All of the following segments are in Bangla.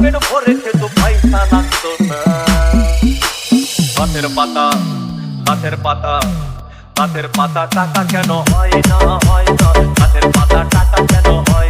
পেট ভরে খেতো পয়সা লাগতো না। গাছের পাতা গাছের পাতা গাছের পাতা টাকা কেন হয় না হয় না? গাছের পাতা টাকা কেন হয়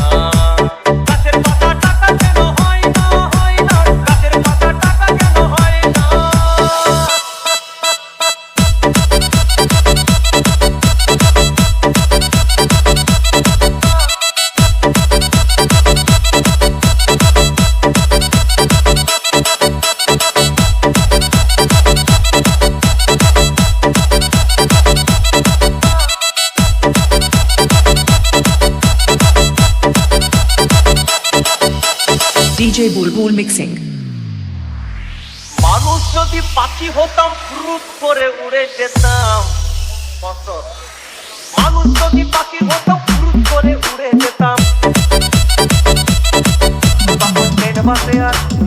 DJ Bulbul Mixing. মানুষ যদি পাখি হতাম ফুরুত করে উড়ে যেতাম। মানুষ যদি পাখি হতাম ফুরুত করে উড়ে যেতাম।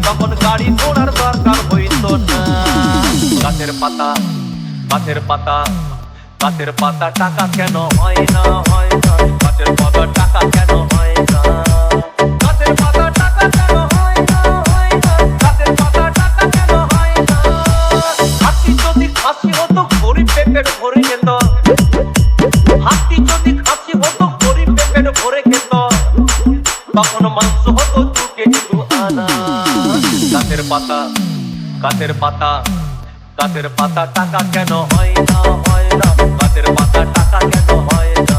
তখন গাড়ি ঘোড়ার দরকার হইতো না। গাছের পাতা গাছের পাতা গাছের পাতা টাকা কেন হয় না হয় পেটের ভরে যেত হাতি যদি খাসি হতো গরিব পেট ভরে খেত তখন মাংস হতো দু কেজি আনা। গাছের পাতা গাছের পাতা গাছের পাতা টাকা কেন হয় না হয় না? গাছের পাতা টাকা কেন হয় না?